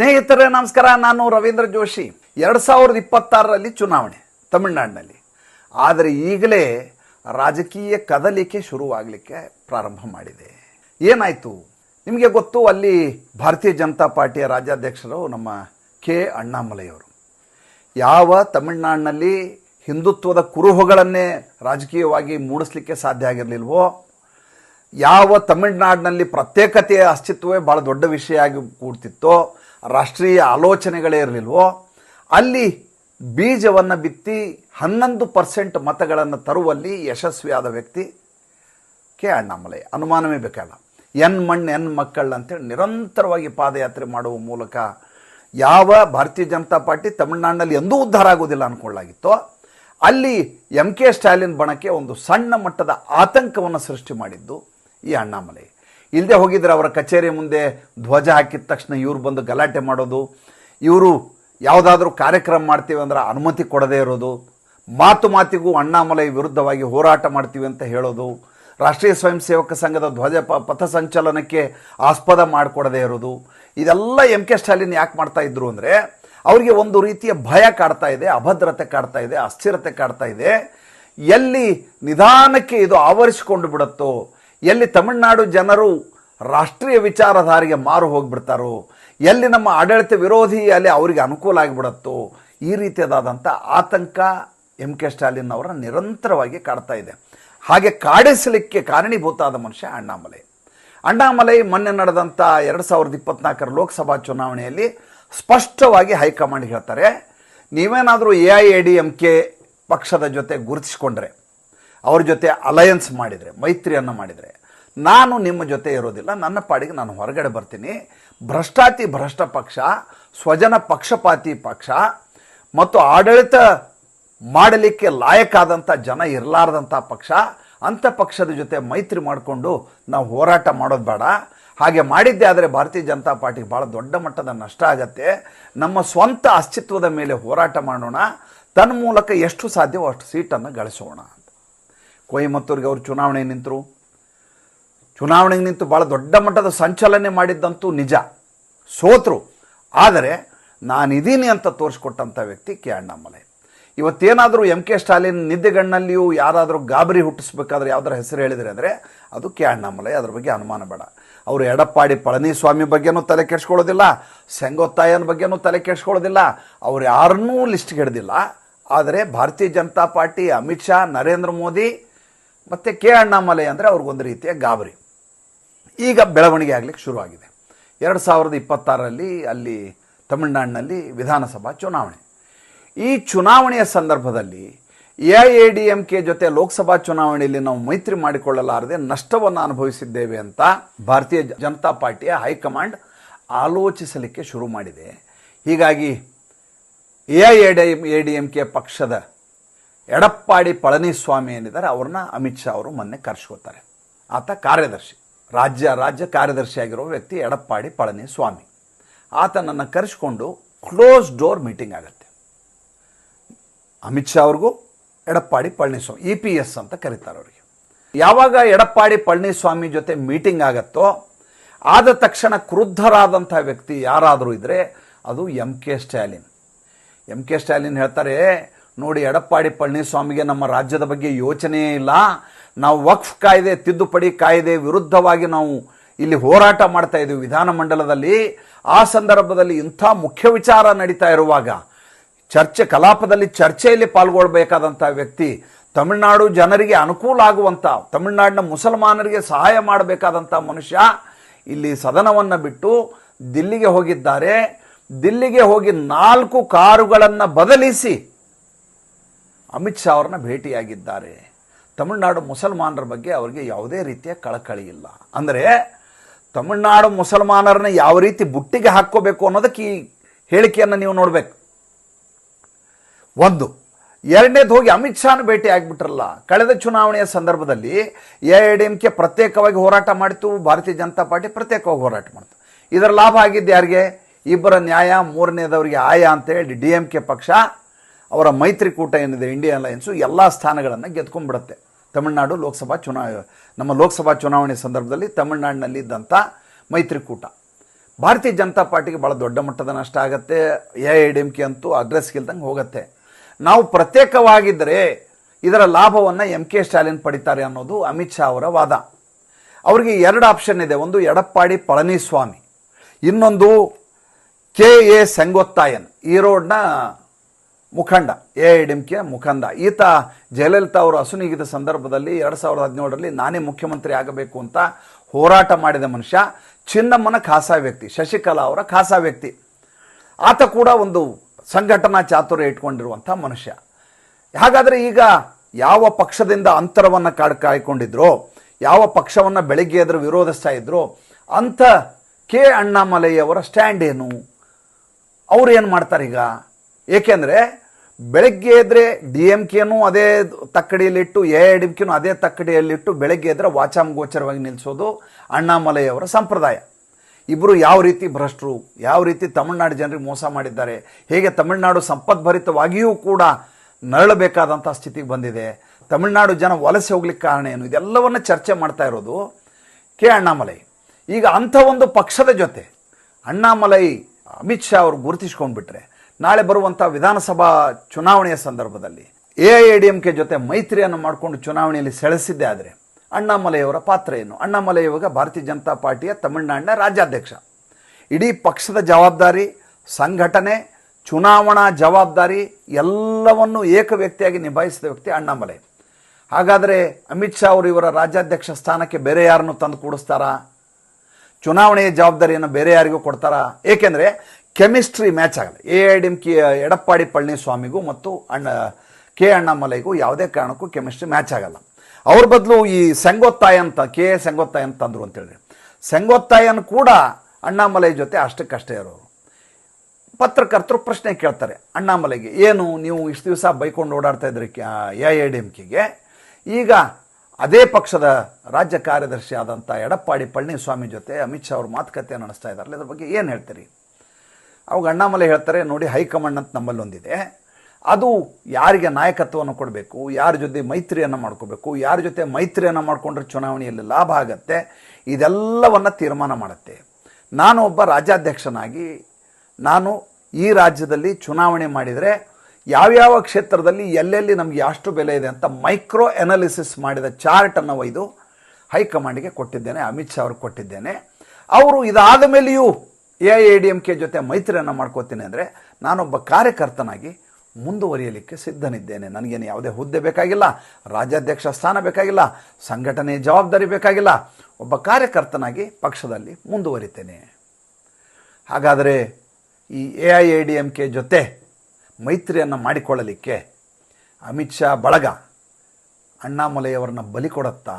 ಸ್ನೇಹಿತರೆ, ನಮಸ್ಕಾರ. ನಾನು ರವೀಂದ್ರ ಜೋಶಿ. ಎರಡು ಸಾವಿರದ ಇಪ್ಪತ್ತಾರರಲ್ಲಿ ಚುನಾವಣೆ ತಮಿಳುನಾಡಿನಲ್ಲಿ. ಆದರೆ ಈಗಲೇ ರಾಜಕೀಯ ಕದಲಿಕೆ ಶುರುವಾಗಲಿಕ್ಕೆ ಪ್ರಾರಂಭ ಮಾಡಿದೆ. ಏನಾಯಿತು? ನಿಮಗೆ ಗೊತ್ತು, ಅಲ್ಲಿ ಭಾರತೀಯ ಜನತಾ ಪಾರ್ಟಿಯ ರಾಜ್ಯಾಧ್ಯಕ್ಷರು ನಮ್ಮ ಕೆ. ಅಣ್ಣಾಮಲೈಯವರು. ಯಾವ ತಮಿಳುನಾಡಿನಲ್ಲಿ ಹಿಂದುತ್ವದ ಕುರುಹುಗಳನ್ನೇ ರಾಜಕೀಯವಾಗಿ ಮೂಡಿಸ್ಲಿಕ್ಕೆ ಸಾಧ್ಯ ಆಗಿರಲಿಲ್ವೋ? ಯಾವ ತಮಿಳುನಾಡಿನಲ್ಲಿ ಪ್ರತ್ಯೇಕತೆಯ ಅಸ್ತಿತ್ವವೇ ಭಾಳ ದೊಡ್ಡ ವಿಷಯ ಆಗಿ ಕೂಡ್ತಿತ್ತೋ? ರಾಷ್ಟ್ರೀಯ ಆಲೋಚನೆಗಳೇ ಇರಲಿಲ್ವೋ, ಅಲ್ಲಿ ಬೀಜವನ್ನು ಬಿತ್ತಿ ಹನ್ನೊಂದು ಪರ್ಸೆಂಟ್ ಮತಗಳನ್ನು ತರುವಲ್ಲಿ ಯಶಸ್ವಿಯಾದ ವ್ಯಕ್ತಿ ಕೆ ಅಣ್ಣಾಮಲೈ ಅನುಮಾನವೇ ಬೇಕಲ್ಲ. ಎನ್ ಮಣ್ಣು ಎನ್ ಮಕ್ಕಳು ಅಂತೇಳಿ ನಿರಂತರವಾಗಿ ಪಾದಯಾತ್ರೆ ಮಾಡುವ ಮೂಲಕ ಯಾವ ಭಾರತೀಯ ಜನತಾ ಪಾರ್ಟಿ ತಮಿಳುನಾಡಿನಲ್ಲಿ ಎಂದೂ ಉದ್ಧಾರ ಆಗೋದಿಲ್ಲ ಅಂದ್ಕೊಳ್ಳಾಗಿತ್ತೋ ಅಲ್ಲಿ ಎಂ ಕೆ ಸ್ಟಾಲಿನ್ ಬಣಕ್ಕೆ ಒಂದು ಸಣ್ಣ ಮಟ್ಟದ ಆತಂಕವನ್ನು ಸೃಷ್ಟಿ ಮಾಡಿದ್ದು ಈ ಅಣ್ಣಾಮಲೈ ಇಲ್ಲದೆ ಹೋಗಿದ್ರೆ ಅವರ ಕಚೇರಿ ಮುಂದೆ ಧ್ವಜ ಹಾಕಿದ ತಕ್ಷಣ ಇವರು ಬಂದು ಗಲಾಟೆ ಮಾಡೋದು, ಇವರು ಯಾವುದಾದ್ರೂ ಕಾರ್ಯಕ್ರಮ ಮಾಡ್ತೀವಿ ಅಂದ್ರೆ ಅನುಮತಿ ಕೊಡದೇ ಇರೋದು, ಮಾತು ಮಾತಿಗೂ ಅಣ್ಣಾಮಲೈ ವಿರುದ್ಧವಾಗಿ ಹೋರಾಟ ಮಾಡ್ತೀವಿ ಅಂತ ಹೇಳೋದು, ರಾಷ್ಟ್ರೀಯ ಸ್ವಯಂ ಸೇವಕ ಸಂಘದ ಧ್ವಜ ಪ ಪಥಸಂಚಲನಕ್ಕೆ ಆಸ್ಪದ ಮಾಡಿಕೊಡದೇ ಇರೋದು, ಇದೆಲ್ಲ ಎಂ ಕೆ ಸ್ಟಾಲಿನ್ ಯಾಕೆ ಮಾಡ್ತಾ ಇದ್ರು ಅಂದರೆ ಅವರಿಗೆ ಒಂದು ರೀತಿಯ ಭಯ ಕಾಡ್ತಾ ಇದೆ, ಅಭದ್ರತೆ ಕಾಡ್ತಾ ಇದೆ, ಅಸ್ಥಿರತೆ ಕಾಡ್ತಾ ಇದೆ. ಎಲ್ಲಿ ನಿಧಾನಕ್ಕೆ ಇದು ಆವರಿಸಿಕೊಂಡು ಬಿಡುತ್ತೋ ಎಲ್ಲಿ ತಮಿಳುನಾಡು ಜನರು ರಾಷ್ಟ್ರೀಯ ವಿಚಾರಧಾರೆಗೆ ಮಾರು ಹೋಗಿಬಿಡ್ತಾರೋ, ಎಲ್ಲಿ ನಮ್ಮ ಆಡಳಿತ ವಿರೋಧಿ ಅಲ್ಲಿ ಅವರಿಗೆ ಅನುಕೂಲ ಆಗಿಬಿಡುತ್ತೋ, ಈ ರೀತಿಯಾದಂಥ ಆತಂಕ ಎಂ ಕೆ ಸ್ಟಾಲಿನ್ ಅವರ ನಿರಂತರವಾಗಿ ಕಾಡ್ತಾ ಇದೆ. ಹಾಗೆ ಕಾಡಿಸಲಿಕ್ಕೆ ಕಾರಣೀಭೂತ ಮನುಷ್ಯ ಅಣ್ಣಾಮಲೈ. ಅಣ್ಣಾಮಲೈ ಮೊನ್ನೆ ನಡೆದಂಥ ಎರಡು ಸಾವಿರದ ಇಪ್ಪತ್ನಾಲ್ಕರ ಲೋಕಸಭಾ ಚುನಾವಣೆಯಲ್ಲಿ ಸ್ಪಷ್ಟವಾಗಿ ಹೈಕಮಾಂಡ್ ಹೇಳ್ತಾರೆ, ನೀವೇನಾದರೂ A I A D M K ಪಕ್ಷದ ಜೊತೆ ಗುರುತಿಸ್ಕೊಂಡ್ರೆ ಅವ್ರ ಜೊತೆ ಅಲಯನ್ಸ್ ಮಾಡಿದರೆ, ಮೈತ್ರಿಯನ್ನು ಮಾಡಿದರೆ. ನಾನು ನಿಮ್ಮ ಜೊತೆ ಇರೋದಿಲ್ಲ, ನನ್ನ ಪಾಡಿಗೆ ನಾನು ಹೊರಗಡೆ ಬರ್ತೀನಿ. ಭ್ರಷ್ಟಾತಿ ಭ್ರಷ್ಟ ಪಕ್ಷ, ಸ್ವಜನ ಪಕ್ಷಪಾತಿ ಪಕ್ಷ, ಮತ್ತು ಆಡಳಿತ ಮಾಡಲಿಕ್ಕೆ ಲಾಯಕ್ಕಾದಂಥ ಜನ ಇರಲಾರ್ದಂಥ ಪಕ್ಷ, ಅಂಥ ಪಕ್ಷದ ಜೊತೆ ಮೈತ್ರಿ ಮಾಡಿಕೊಂಡು ನಾವು ಹೋರಾಟ ಮಾಡೋದು ಬೇಡ. ಹಾಗೆ ಮಾಡಿದ್ದೆ ಆದರೆ ಭಾರತೀಯ ಜನತಾ ಪಾರ್ಟಿಗೆ ಭಾಳ ದೊಡ್ಡ ಮಟ್ಟದ ನಷ್ಟ ಆಗತ್ತೆ. ನಮ್ಮ ಸ್ವಂತ ಅಸ್ತಿತ್ವದ ಮೇಲೆ ಹೋರಾಟ ಮಾಡೋಣ. ತನ್ನ ಮೂಲಕ ಎಷ್ಟು ಸಾಧ್ಯವೋ ಅಷ್ಟು ಸೀಟನ್ನು ಗಳಿಸೋಣ. ಕೊಯಮತ್ತೂರಿಗೆ ಅವರು ಚುನಾವಣೆ ನಿಂತರು. ಚುನಾವಣೆಗೆ ನಿಂತು ಭಾಳ ದೊಡ್ಡ ಮಟ್ಟದ ಸಂಚಲನೆ ಮಾಡಿದ್ದಂತೂ ನಿಜ. ಸೋತರು. ಆದರೆ ನಾನಿದ್ದೀನಿ ಅಂತ ತೋರಿಸ್ಕೊಟ್ಟಂಥ ವ್ಯಕ್ತಿ ಕೆ ಅಣ್ಣಾಮಲೈ. ಇವತ್ತೇನಾದರೂ ಎಂ ಕೆ ಸ್ಟಾಲಿನ್ ನಿದ್ದೆಗಣ್ಣಲ್ಲಿಯೂ ಯಾರಾದರೂ ಗಾಬರಿ ಹುಟ್ಟಿಸ್ಬೇಕಾದ್ರೆ ಯಾವ್ದಾರ ಹೆಸರು ಹೇಳಿದರೆ ಅಂದರೆ ಅದು ಕೆ ಅಣ್ಣಾಮಲೈ. ಅದ್ರ ಬಗ್ಗೆ ಅನುಮಾನ ಬೇಡ. ಅವರು ಎಡಪ್ಪಾಡಿ ಪಳನಿಸ್ವಾಮಿ ಬಗ್ಗೆನೂ ತಲೆ ಕೆಡಿಸ್ಕೊಳ್ಳೋದಿಲ್ಲ. ಸೆಂಗೊತ್ತಾಯನ ಬಗ್ಗೆನೂ ತಲೆ ಕೆಡಿಸ್ಕೊಳ್ಳೋದಿಲ್ಲ. ಅವ್ರು ಯಾರನ್ನೂ ಲಿಸ್ಟ್ಗೆ ಹಿಡ್ದಿಲ್ಲ. ಆದರೆ ಭಾರತೀಯ ಜನತಾ ಪಾರ್ಟಿ ಅಮಿತ್ ಶಾ, ನರೇಂದ್ರ ಮೋದಿ ಮತ್ತು ಕೆ ಅಣ್ಣಾಮಲೈ ಅಂದರೆ ಅವ್ರಿಗೊಂದು ರೀತಿಯ ಗಾಬರಿ. ಈಗ ಬೆಳವಣಿಗೆ ಆಗಲಿಕ್ಕೆ ಶುರುವಾಗಿದೆ. ಎರಡು ಸಾವಿರದ ಇಪ್ಪತ್ತಾರರಲ್ಲಿ ಅಲ್ಲಿ ತಮಿಳುನಾಡಿನಲ್ಲಿ ವಿಧಾನಸಭಾ ಚುನಾವಣೆ. ಈ ಚುನಾವಣೆಯ ಸಂದರ್ಭದಲ್ಲಿ A I A D M K ಜೊತೆ ಲೋಕಸಭಾ ಚುನಾವಣೆಯಲ್ಲಿ ನಾವು ಮೈತ್ರಿ ಮಾಡಿಕೊಳ್ಳಲಾರದೆ ನಷ್ಟವನ್ನು ಅನುಭವಿಸಿದ್ದೇವೆ ಅಂತ ಭಾರತೀಯ ಜನತಾ ಪಾರ್ಟಿಯ ಹೈಕಮಾಂಡ್ ಆಲೋಚಿಸಲಿಕ್ಕೆ ಶುರು ಮಾಡಿದೆ. ಹೀಗಾಗಿ A I A D A D M K ಪಕ್ಷದ ಎಡಪ್ಪಾಡಿ ಪಳನಿಸ್ವಾಮಿ ಏನಿದ್ದಾರೆ, ಅವ್ರನ್ನ ಅಮಿತ್ ಶಾ ಅವರು ಮೊನ್ನೆ ಕರೆಸ್ಕೋತಾರೆ. ಆತ ಕಾರ್ಯದರ್ಶಿ, ರಾಜ್ಯ ರಾಜ್ಯ ಕಾರ್ಯದರ್ಶಿಯಾಗಿರೋ ವ್ಯಕ್ತಿ ಎಡಪ್ಪಾಡಿ ಪಳನಿಸ್ವಾಮಿ. ಆತನನ್ನು ಕರೆಸ್ಕೊಂಡು ಕ್ಲೋಸ್ ಡೋರ್ ಮೀಟಿಂಗ್ ಆಗುತ್ತೆ. ಅಮಿತ್ ಶಾ ಅವ್ರಿಗೂ Edappadi Palaniswami, E P S ಅಂತ ಕರೀತಾರೆ ಅವರಿಗೆ. ಯಾವಾಗ ಎಡಪ್ಪಾಡಿ ಪಳನಿಸ್ವಾಮಿ ಜೊತೆ ಮೀಟಿಂಗ್ ಆಗತ್ತೋ, ಆದ ತಕ್ಷಣ ಕ್ರುದ್ಧರಾದಂಥ ವ್ಯಕ್ತಿ ಯಾರಾದರೂ ಇದ್ದರೆ ಅದು M K Stalin. M K Stalin ಹೇಳ್ತಾರೆ ನೋಡಿ ಎಡಪ್ಪಾಡಿ ಪಳನಿಸ್ವಾಮಿಗೆ ನಮ್ಮ ರಾಜ್ಯದ ಬಗ್ಗೆ ಯೋಚನೆಯೇ ಇಲ್ಲ. ನಾವು ವಕ್ಫ್ ಕಾಯ್ದೆ, ತಿದ್ದುಪಡಿ ಕಾಯ್ದೆ ವಿರುದ್ಧವಾಗಿ ನಾವು ಇಲ್ಲಿ ಹೋರಾಟ ಮಾಡ್ತಾ ಇದ್ದೀವಿ ವಿಧಾನಮಂಡಲದಲ್ಲಿ. ಆ ಸಂದರ್ಭದಲ್ಲಿ ಇಂಥ ಮುಖ್ಯ ವಿಚಾರ ನಡೀತಾ ಇರುವಾಗ ಚರ್ಚೆ, ಕಲಾಪದಲ್ಲಿ ಚರ್ಚೆಯಲ್ಲಿ ಪಾಲ್ಗೊಳ್ಬೇಕಾದಂಥ ವ್ಯಕ್ತಿ ತಮಿಳುನಾಡು ಜನರಿಗೆ ಅನುಕೂಲ ಆಗುವಂಥ, ತಮಿಳುನಾಡಿನ ಮುಸಲ್ಮಾನರಿಗೆ ಸಹಾಯ ಮಾಡಬೇಕಾದಂಥ ಮನುಷ್ಯ ಇಲ್ಲಿ ಸದನವನ್ನು ಬಿಟ್ಟು ದಿಲ್ಲಿಗೆ ಹೋಗಿದ್ದಾರೆ. ದಿಲ್ಲಿಗೆ ಹೋಗಿ ನಾಲ್ಕು ಕಾರುಗಳನ್ನು ಬದಲಿಸಿ ಅಮಿತ್ ಶಾ ಅವ್ರನ್ನ ಭೇಟಿಯಾಗಿದ್ದಾರೆ. ತಮಿಳುನಾಡು ಮುಸಲ್ಮಾನರ ಬಗ್ಗೆ ಅವರಿಗೆ ಯಾವುದೇ ರೀತಿಯ ಕಳಕಳಿ ಇಲ್ಲ. ಅಂದರೆ ತಮಿಳುನಾಡು ಮುಸಲ್ಮಾನರನ್ನ ಯಾವ ರೀತಿ ಬುಟ್ಟಿಗೆ ಹಾಕ್ಕೋಬೇಕು ಅನ್ನೋದಕ್ಕೆ ಈ ಹೇಳಿಕೆಯನ್ನು ನೀವು ನೋಡಬೇಕು. ಒಂದು, ಎರಡನೇದು ಹೋಗಿ ಅಮಿತ್ ಶಾನ ಭೇಟಿ ಆಗಿಬಿಟ್ರಲ್ಲ. ಕಳೆದ ಚುನಾವಣೆಯ ಸಂದರ್ಭದಲ್ಲಿ A I D M K ಪ್ರತ್ಯೇಕವಾಗಿ ಹೋರಾಟ ಮಾಡಿತು ಭಾರತೀಯ ಜನತಾ ಪಾರ್ಟಿ ಪ್ರತ್ಯೇಕವಾಗಿ ಹೋರಾಟ ಮಾಡಿತು ಇದರ ಲಾಭ ಆಗಿದ್ದು ಯಾರಿಗೆ? ಇಬ್ಬರ ನ್ಯಾಯ, ಮೂರನೇದವರಿಗೆ ಆಯ ಅಂತೇಳಿ ಡಿ ಎಂ ಕೆ ಪಕ್ಷ ಅವರ ಮೈತ್ರಿಕೂಟ ಏನಿದೆ ಇಂಡಿಯನ್ ಅಲಯನ್ಸು ಎಲ್ಲ ಸ್ಥಾನಗಳನ್ನು ಗೆದ್ಕೊಂಡ್ಬಿಡುತ್ತೆ. ತಮಿಳುನಾಡು ಲೋಕಸಭಾ ಚುನಾ, ನಮ್ಮ ಲೋಕಸಭಾ ಚುನಾವಣೆ ಸಂದರ್ಭದಲ್ಲಿ ತಮಿಳುನಾಡಿನಲ್ಲಿ ಇದ್ದಂಥ ಮೈತ್ರಿಕೂಟ. ಭಾರತೀಯ ಜನತಾ ಪಾರ್ಟಿಗೆ ಭಾಳ ದೊಡ್ಡ ಮಟ್ಟದ ನಷ್ಟ ಆಗುತ್ತೆ. A I D M K ಅಂತೂ ಅಡ್ರೆಸ್ ಇಲ್ದಂಗೆ ಹೋಗುತ್ತೆ. ನಾವು ಪ್ರತ್ಯೇಕವಾಗಿದ್ದರೆ ಇದರ ಲಾಭವನ್ನು ಎಂ ಕೆ ಸ್ಟಾಲಿನ್ ಪಡಿತಾರೆ ಅನ್ನೋದು ಅಮಿತ್ ಶಾ ಅವರ ವಾದ. ಅವರಿಗೆ ಎರಡು ಆಪ್ಷನ್ ಇದೆ. ಒಂದು ಎಡಪ್ಪಾಡಿ ಪಳನಿಸ್ವಾಮಿ, ಇನ್ನೊಂದು ಕೆ ಎ ಸಂಗೊತ್ತಾಯನ್. ಈ ರೋಡ್ನ ಮುಖಂಡ, A I D M K ಮುಖಂಡ. ಈತ ಜಯಲಲಿತಾ ಅವರು ಅಸುನೀಗಿದ ಸಂದರ್ಭದಲ್ಲಿ ಎರಡು ಸಾವಿರದ ಹದಿನೇಳರಲ್ಲಿ ನಾನೇ ಮುಖ್ಯಮಂತ್ರಿ ಆಗಬೇಕು ಅಂತ ಹೋರಾಟ ಮಾಡಿದ ಮನುಷ್ಯ, ಚಿನ್ನಮ್ಮನ ಖಾಸಾ ವ್ಯಕ್ತಿ, ಶಶಿಕಲಾ ಅವರ ಖಾಸಾ ವ್ಯಕ್ತಿ. ಆತ ಕೂಡ ಒಂದು ಸಂಘಟನಾ ಚಾತುರ್ಯ ಇಟ್ಕೊಂಡಿರುವಂಥ ಮನುಷ್ಯ. ಹಾಗಾದರೆ ಈಗ ಯಾವ ಪಕ್ಷದಿಂದ ಅಂತರವನ್ನು ಕಾಡ್ ಕಾಯ್ಕೊಂಡಿದ್ರು, ಯಾವ ಪಕ್ಷವನ್ನು ಬೆಳಗ್ಗೆ ಎದುರು ವಿರೋಧಿಸ್ತಾ ಇದ್ರು, ಅಂಥ ಕೆ ಅಣ್ಣಾಮಲೈಯವರ ಸ್ಟ್ಯಾಂಡ್ ಏನು? ಅವ್ರು ಏನು ಮಾಡ್ತಾರೆ ಈಗ ಏಕೆಂದರೆ ಬೆಳಗ್ಗೆ ಎದ್ರೆ ಡಿ ಎಂ ಕೆನೂ ಅದೇ ತಕ್ಕಡಿಯಲ್ಲಿಟ್ಟು, ಎ ಡಿ ಎಂ ಕೆನೂ ಅದೇ ತಕ್ಕಡಿಯಲ್ಲಿಟ್ಟು ಬೆಳಗ್ಗೆ ಎದ್ರೆ ವಾಚಾಮಗೋಚರವಾಗಿ ನಿಲ್ಲಿಸೋದು ಅಣ್ಣಾಮಲೈಯವರ ಸಂಪ್ರದಾಯ. ಇಬ್ಬರು ಯಾವ ರೀತಿ ಭ್ರಷ್ಟರು, ಯಾವ ರೀತಿ ತಮಿಳುನಾಡು ಜನರಿಗೆ ಮೋಸ ಮಾಡಿದ್ದಾರೆ, ಹೇಗೆ ತಮಿಳುನಾಡು ಸಂಪದ್ಭರಿತವಾಗಿಯೂ ಕೂಡ ನರಳಬೇಕಾದಂಥ ಸ್ಥಿತಿಗೆ ಬಂದಿದೆ, ತಮಿಳುನಾಡು ಜನ ವಲಸೆ ಹೋಗ್ಲಿಕ್ಕೆ ಕಾರಣ ಏನು, ಇದೆಲ್ಲವನ್ನ ಚರ್ಚೆ ಮಾಡ್ತಾ ಇರೋದು ಕೆ ಅಣ್ಣಾಮಲೈ. ಈಗ ಅಂಥ ಒಂದು ಪಕ್ಷದ ಜೊತೆ ಅಣ್ಣಾಮಲೈ, ಅಮಿತ್ ಶಾ ಅವರು ಗುರುತಿಸ್ಕೊಂಡ್ಬಿಟ್ರೆ ನಾಳೆ ಬರುವಂಥ ವಿಧಾನಸಭಾ ಚುನಾವಣೆಯ ಸಂದರ್ಭದಲ್ಲಿ ಎ ಐ ಡಿ ಎಂ ಜೊತೆ ಮೈತ್ರಿಯನ್ನು ಮಾಡಿಕೊಂಡು ಚುನಾವಣೆಯಲ್ಲಿ ಸೆಳೆಸಿದ್ದೇ ಆದರೆ ಅಣ್ಣಾಮಲೈಯವರ ಪಾತ್ರ ಏನು? ಅಣ್ಣಾಮಲೈ ಇವಾಗ ಭಾರತೀಯ ಜನತಾ ಪಾರ್ಟಿಯ ತಮಿಳುನಾಡಿನ ರಾಜ್ಯಾಧ್ಯಕ್ಷ. ಇಡೀ ಪಕ್ಷದ ಜವಾಬ್ದಾರಿ, ಸಂಘಟನೆ, ಚುನಾವಣಾ ಜವಾಬ್ದಾರಿ ಎಲ್ಲವನ್ನು ಏಕ ವ್ಯಕ್ತಿಯಾಗಿ ನಿಭಾಯಿಸಿದ ವ್ಯಕ್ತಿ ಅಣ್ಣಾಮಲೈ. ಹಾಗಾದರೆ ಅಮಿತ್ ಶಾ ಅವರು ಇವರ ರಾಜ್ಯಾಧ್ಯಕ್ಷ ಸ್ಥಾನಕ್ಕೆ ಬೇರೆ ಯಾರನ್ನು ತಂದು ಕೂಡಿಸ್ತಾರಾ? ಚುನಾವಣೆಯ ಜವಾಬ್ದಾರಿಯನ್ನು ಬೇರೆ ಯಾರಿಗೂ ಕೊಡ್ತಾರಾ? ಏಕೆಂದರೆ ಕೆಮಿಸ್ಟ್ರಿ ಮ್ಯಾಚ್ ಆಗಲ್ಲ A I D M K Edappadi ಪಳನಿಸ್ವಾಮಿಗೂ ಮತ್ತು ಅಣ್ಣ, ಕೆ ಅಣ್ಣಾಮಲೈಗೂ ಯಾವುದೇ ಕಾರಣಕ್ಕೂ ಕೆಮಿಸ್ಟ್ರಿ ಮ್ಯಾಚ್ ಆಗಲ್ಲ. ಅವ್ರ ಬದಲು ಈ ಸೆಂಗೊತ್ತಾಯ ಅಂತ, ಕೆ ಎ ಸೆಂಗೊತ್ತಾಯ ಅಂತ ಅಂದರು ಅಂತೇಳಿ ಸೆಂಗೊತ್ತಾಯನ್ ಕೂಡ ಅಣ್ಣಾಮಲೈ ಜೊತೆ ಅಷ್ಟಕ್ಕಷ್ಟೇ ಇರೋರು. ಪತ್ರಕರ್ತರು ಪ್ರಶ್ನೆ ಕೇಳ್ತಾರೆ ಅಣ್ಣಾಮಲೈಗೆ, ಏನು ನೀವು ಇಷ್ಟು ದಿವಸ ಬೈಕೊಂಡು ಓಡಾಡ್ತಾ ಇದ್ರಿ ಎ ಐ ಡಿ ಎಂ ಕೆಗೆ ಈಗ ಅದೇ ಪಕ್ಷದ ರಾಜ್ಯ ಕಾರ್ಯದರ್ಶಿ ಆದಂಥ ಎಡಪ್ಪಾಡಿ ಪಳನಿಸ್ವಾಮಿ ಜೊತೆ ಅಮಿತ್ ಶಾ ಅವರು ಮಾತುಕತೆ ನಡೆಸ್ತಾ ಇದ್ದಾರಲ್ಲ ಇದ್ರ ಬಗ್ಗೆ ಏನು ಹೇಳ್ತೀರಿ? ಅವಾಗ ಅಣ್ಣಾಮಲೆ ಹೇಳ್ತಾರೆ, ನೋಡಿ ಹೈಕಮಾಂಡ್ ಅಂತ ನಮ್ಮಲ್ಲಿ ಒಂದಿದೆ. ಅದು ಯಾರಿಗೆ ನಾಯಕತ್ವವನ್ನು ಕೊಡಬೇಕು, ಯಾರ ಜೊತೆ ಮೈತ್ರಿಯನ್ನು ಮಾಡ್ಕೋಬೇಕು, ಯಾರ ಜೊತೆ ಮೈತ್ರಿಯನ್ನು ಮಾಡಿಕೊಂಡ್ರೆ ಚುನಾವಣೆಯಲ್ಲಿ ಲಾಭ ಆಗತ್ತೆ, ಇದೆಲ್ಲವನ್ನು ತೀರ್ಮಾನ ಮಾಡುತ್ತೆ. ನಾನು ಒಬ್ಬ ರಾಜ್ಯಾಧ್ಯಕ್ಷನಾಗಿ, ನಾನು ಈ ರಾಜ್ಯದಲ್ಲಿ ಚುನಾವಣೆ ಮಾಡಿದರೆ ಯಾವ್ಯಾವ ಕ್ಷೇತ್ರದಲ್ಲಿ ಎಲ್ಲೆಲ್ಲಿ ನಮಗೆ ಅಷ್ಟು ಬೆಲೆ ಇದೆ ಅಂತ ಮೈಕ್ರೋ ಅನಾಲಿಸಿಸ್ ಮಾಡಿದ ಚಾರ್ಟನ್ನು ಒಯ್ದು ಹೈಕಮಾಂಡ್ಗೆ ಕೊಟ್ಟಿದ್ದೇನೆ, ಅಮಿತ್ ಶಾ ಅವ್ರಿಗೆ ಕೊಟ್ಟಿದ್ದೇನೆ. ಅವರು ಇದಾದ ಮೇಲೆಯೂ A I D M K ಜೊತೆ ಮೈತ್ರಿಯನ್ನು ಮಾಡ್ಕೋತೀನಿ ಅಂದರೆ ನಾನೊಬ್ಬ ಕಾರ್ಯಕರ್ತನಾಗಿ ಮುಂದುವರಿಯಲಿಕ್ಕೆ ಸಿದ್ಧನಿದ್ದೇನೆ. ನನಗೇನು ಯಾವುದೇ ಹುದ್ದೆ ಬೇಕಾಗಿಲ್ಲ, ರಾಜ್ಯಾಧ್ಯಕ್ಷ ಸ್ಥಾನ ಬೇಕಾಗಿಲ್ಲ ಸಂಘಟನೆ ಜವಾಬ್ದಾರಿ ಬೇಕಾಗಿಲ್ಲ. ಒಬ್ಬ ಕಾರ್ಯಕರ್ತನಾಗಿ ಪಕ್ಷದಲ್ಲಿ ಮುಂದುವರಿತೇನೆ. ಹಾಗಾದರೆ ಈ A I, A D M K ಜೊತೆ ಮೈತ್ರಿಯನ್ನು ಮಾಡಿಕೊಳ್ಳಲಿಕ್ಕೆ ಅಮಿತ್ ಶಾ ಬಳಗ ಅಣ್ಣಾಮಲೈಯವರನ್ನ ಬಲಿ ಕೊಡುತ್ತಾ?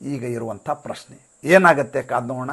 ಈಗ ಇರುವಂಥ ಪ್ರಶ್ನೆ. ಏನಾಗತ್ತೆ ಕಾದ್ ನೋಡೋಣ.